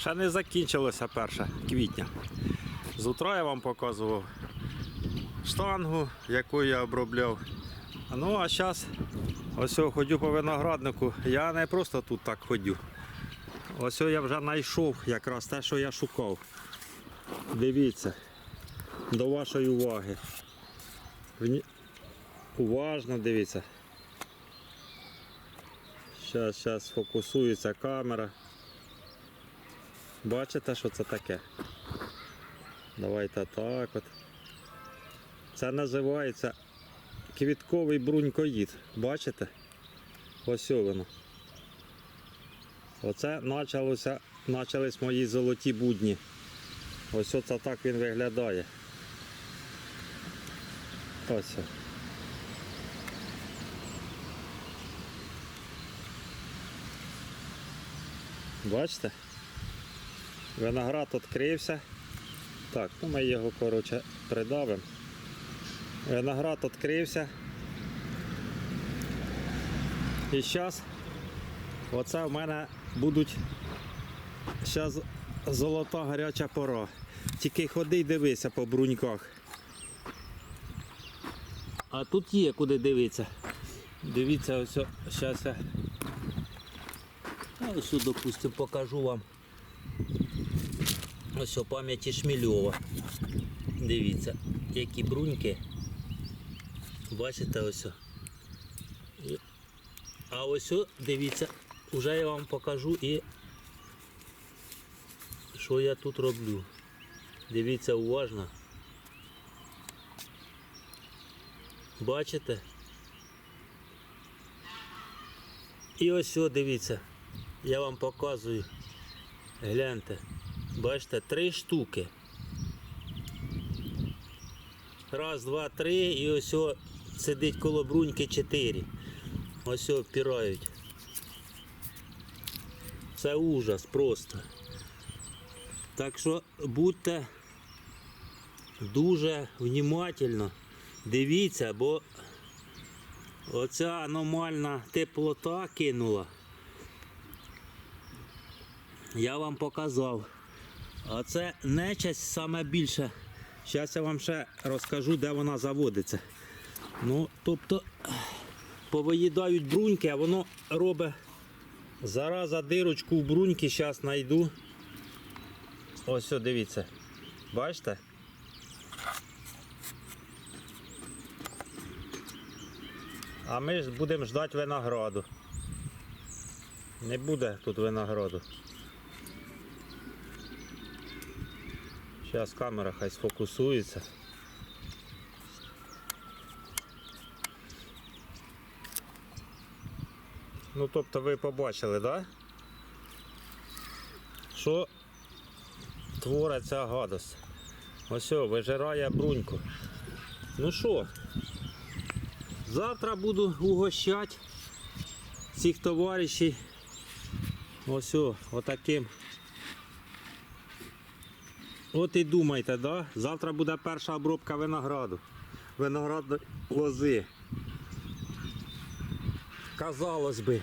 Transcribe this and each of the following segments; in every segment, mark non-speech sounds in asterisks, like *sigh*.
Ще не закінчилося 1 квітня. З утра я вам показував штангу, яку я обробляв. Ну а зараз ось ходю по винограднику. Я не просто тут так ходю. Ось я вже знайшов якраз те, що я шукав. Дивіться, до вашої уваги. Уважно дивіться. Зараз, зараз фокусується камера. Бачите, що це таке? Давайте так от. Це називається квітковий брунькоїд. Бачите? Ось воно. Оце почалося, почались мої золоті будні. Ось оце так він виглядає. Ось. Бачите? Виноград відкрився. Так, ну ми його коротше придавимо. Виноград відкрився. І зараз оце в мене будуть зараз золота гаряча пора. Тільки ходи й дивися по бруньках. А тут є куди дивитися. Дивіться, ось зараз я. Ось, допустимо, покажу вам. Ось о пам'яті Шмільова. Дивіться, які бруньки. Бачите ось. А ось дивіться, вже я вам покажу і що я тут роблю. Дивіться уважно. Бачите? І ось дивіться. Я вам показую. Гляньте. Бачите, три штуки. Раз, два, три і ось о, сидить коло бруньки чотири. Ось о, впирають. Це ужас просто. Так що будьте дуже внимательно дивіться, бо оця аномальна теплота кинула. Я вам показав. А це нечасть саме більше. Зараз я вам ще розкажу, де вона заводиться. Ну, тобто повиїдають бруньки, а воно робить зараза дирочку в бруньки, зараз знайду. Ось, дивіться. Бачите? А ми будемо ждати винограду. Не буде тут винограду. Зараз камера хай сфокусується. Ну тобто ви побачили, да? Що творить ця гадость? Ось вижирає бруньку. Ну що, завтра буду угощати цих товаришів. Ось отаким. От і думайте, да? завтра буде перша обробка винограду. Виноградної лози. Казалось би,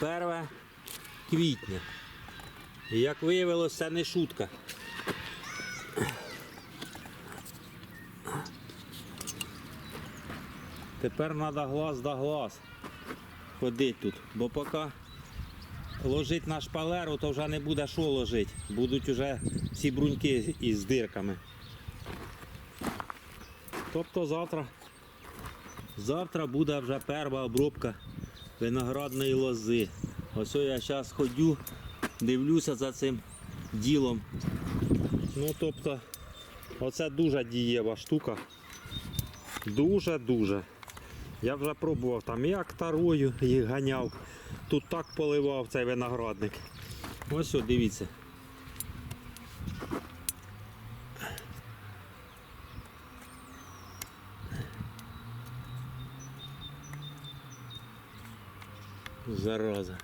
1 квітня. Як виявилося, це не шутка. Тепер треба глаз да глаз ходити тут, бо поки ложить на шпалеру, то вже не буде що ложити. Будуть вже всі бруньки із дирками. Тобто завтра, завтра буде вже перша обробка виноградної лози. Ось я зараз ходю, дивлюся за цим ділом. Ну тобто, оце дуже дієва штука. Дуже-дуже. Я вже пробував там і актарою їх ганяв. Тут так поливав цей виноградник. Ось дивіться. Зараза.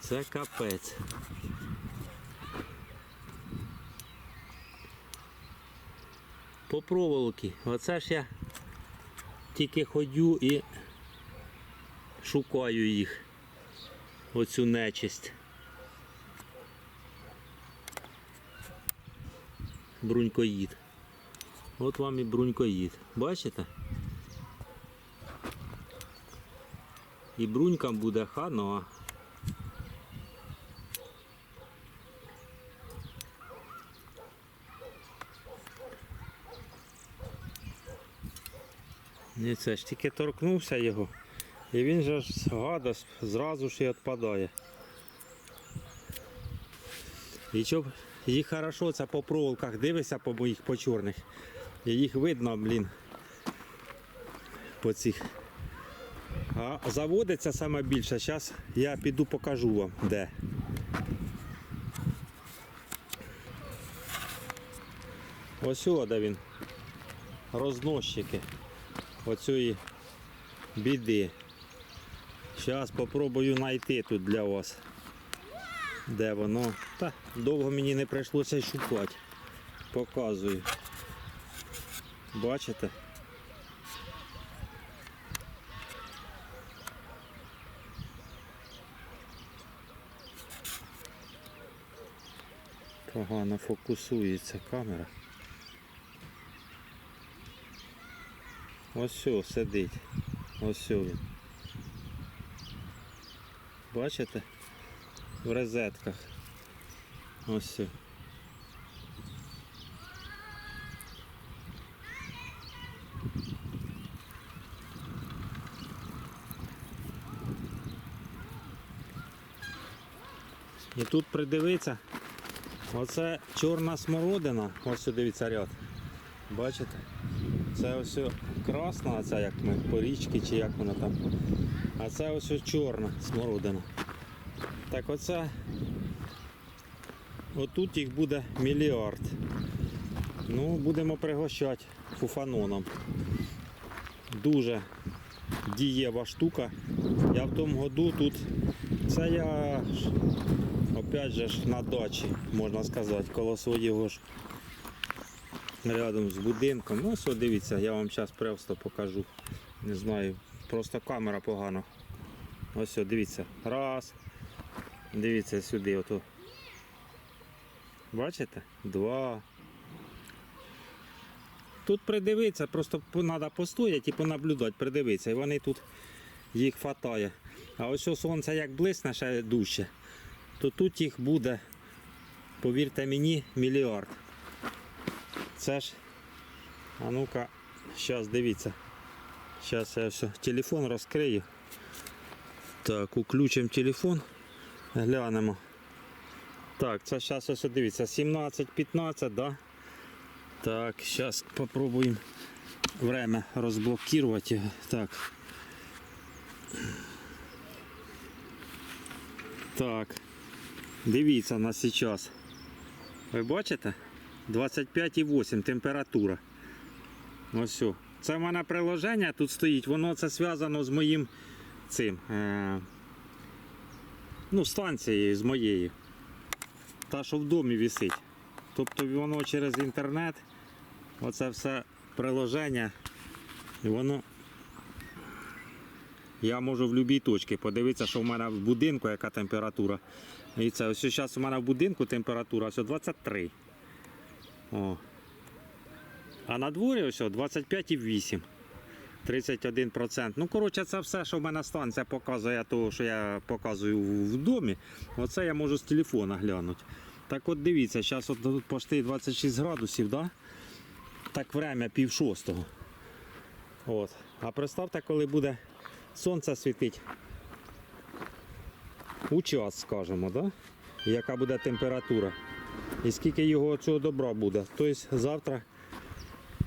Це капець. По проволоки. Оце ж я тільки ходю і Шукаю їх. Оцю нечисть. Брунькоїд. От вам і брунькоїд. Бачите? І брунькам буде хана. Ні, це ж тільки торкнувся його. І він же ж гада зразу ж і відпадає. І щоб їх хорошо це по проволоках дивишся по моїх по чорних. І їх видно, блін. По цих. А заводиться саме більше. Зараз я піду покажу вам де. Ось сюди він. Розносчики оцієї біди. Зараз спробую знайти тут для вас. Де воно? Та довго мені не прийшлося шукати. Показую. Бачите? Погано фокусується камера. Ось все, сидить. Ось все він. Бачите? В розетках. Ось все. І тут придивиться, оце чорна смородина, ось сюди дивіться ряд. Бачите? Це ось красна, а це як ми по річці чи як вона там. А це ось чорна смородина. Так оце отут їх буде мільярд. Ну, будемо пригощати фуфаноном. Дуже дієва штука. Я в тому году тут, це я опять же на дачі, можна сказати, коло свого ж рядом з будинком. Ну, ось, дивіться, я вам зараз просто покажу. Не знаю, просто камера погано. Ось, дивіться. Раз. Дивіться сюди. Ото. Бачите? Два. Тут придивитися, просто треба постояти і понаблюдати, придивитися. І вони тут їх хватає. А ось сонце як блисне ще дужче, то тут їх буде, повірте мені, мільярд. Це ж. А ну-ка, зараз дивіться. Зараз я все телефон розкрию. Так, уключимо телефон. Глянемо. Так, це зараз ось дивіться, 17-15, да? Так, зараз попробуємо время розблокувати. Так. Так. Дивіться на зараз. Ви бачите? 25,8 температура. Ось все. Це в мене приложення тут стоїть, воно це зв'язано з моїм цим. Е, ну, станцією з моєю. Та, що в домі висить. Тобто воно через інтернет, оце все приложення, і воно. Я можу в будь-якій точці подивитися, що в мене в будинку яка температура. І це ось зараз у мене в будинку температура ось 23. О. А на дворі ось о 25,8. 31%. Ну, коротше, це все, що в мене станція показує, того, що я показую в в домі. Оце я можу з телефона глянути. Так от дивіться, зараз от тут почти 26 градусів, да? так время пів шостого. От. А представте, коли буде сонце світить у час, скажімо, да? яка буде температура. І скільки його цього добра буде. Тобто завтра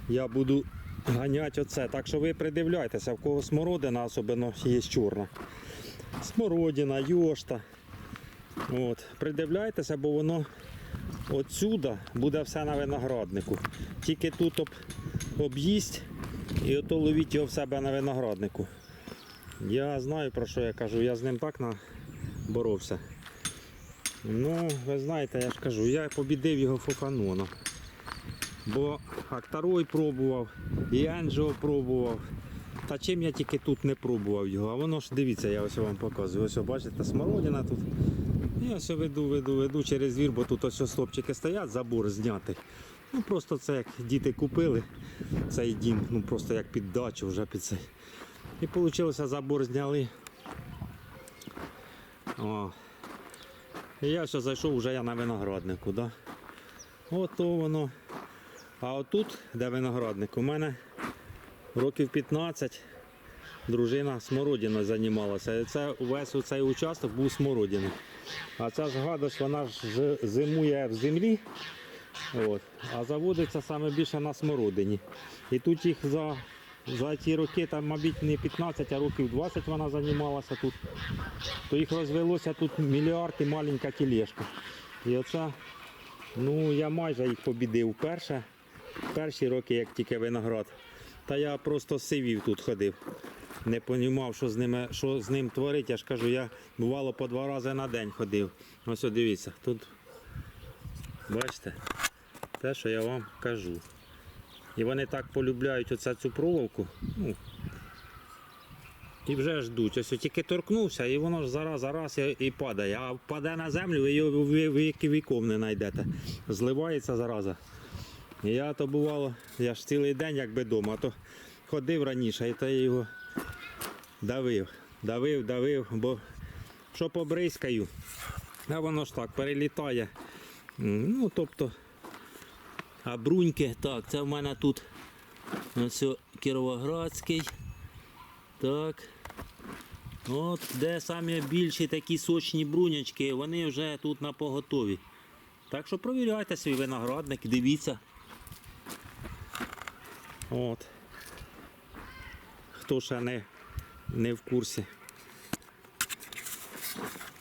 я буду ганяти оце. Так що ви придивляйтеся, в кого смородина, особливо є чорна. Смородина, йошта. От. Придивляйтеся, бо воно отсюда буде все на винограднику. Тільки тут об'їсть і ото ловіть його в себе на винограднику. Я знаю про що я кажу, я з ним так боровся. Ну, ви знаєте, я ж кажу, я побідив його фоканоном. Бо Акторой пробував, і Анджео пробував. Та чим я тільки тут не пробував його, а воно ж дивіться, я ось вам показую. Ось бачите, смородина тут. І ось веду, веду, веду через двір, бо тут ось стопчики стоять, забор знятий. Ну просто це як діти купили цей дім, ну просто як під дачу вже під цей. І вийшло, забор зняли. О. І я все зайшов вже я на винограднику. Да? Ото воно. А отут, де виноградник, у мене років 15 дружина смородиною займалася. І це увесь цей участок був смородини. А ця ж гадость, вона ж зимує в землі, от, а заводиться саме більше на смородині. І тут їх за, за ті роки, там, мабуть, не 15, а років 20 вона займалася тут. То їх розвелося тут мільярд і маленька тілешка. І оце, ну я майже їх побідив перше. Перші роки, як тільки виноград. Та я просто сивів тут ходив. Не розумів, що з ними, що з ним творить. Я ж кажу, я бувало по два рази на день ходив. Ось дивіться, тут бачите, те, що я вам кажу. І вони так полюбляють оце цю проволоку. Ну, і вже ждуть. Ось тільки торкнувся, і воно ж зараз, зараз і, і падає. А впаде на землю, ви його ви- віком не знайдете. Зливається зараза. І я то бувало, я ж цілий день якби вдома, а то ходив раніше, і то його давив, давив, давив, бо що побризкаю, а воно ж так перелітає. Ну, тобто, а бруньки, так, це в мене тут ось Кіровоградський. Так. От де самі більші такі сочні брунячки, вони вже тут на поготові. Так що провіряйте свій виноградник, дивіться. От. Хто ще не, не в курсі.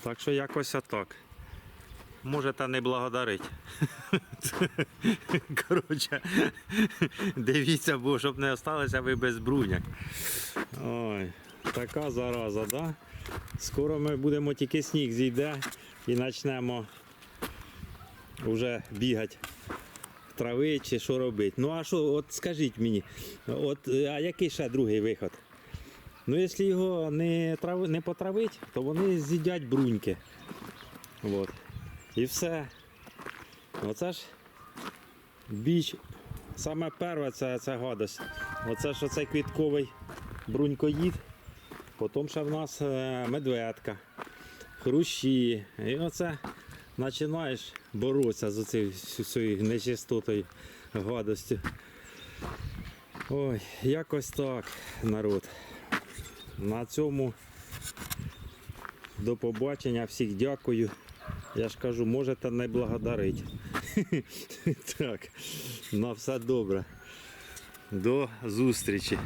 Так що якось отак. Можете не благодарити. *laughs* Коротше, дивіться, бо щоб не залишилися ви без бруняк. Ой, така зараза, да? Скоро ми будемо тільки сніг зійде і почнемо вже бігати трави чи що робити. Ну а що, от скажіть мені, от, е, а який ще другий виход? Ну, якщо його не, трави, не потравить, то вони з'їдять бруньки. От. І все. Оце ж біч. Саме перше це, це гадость. Оце ж оцей квітковий брунькоїд. Потім ще в нас е, медведка, хрущі. І оце починаєш боротися з цією цією нечистотою, гадостю. Ой, якось так, народ. На цьому до побачення, всіх дякую. Я ж кажу, можете не благодарити. *laughs* Так, на все добре. До зустрічі.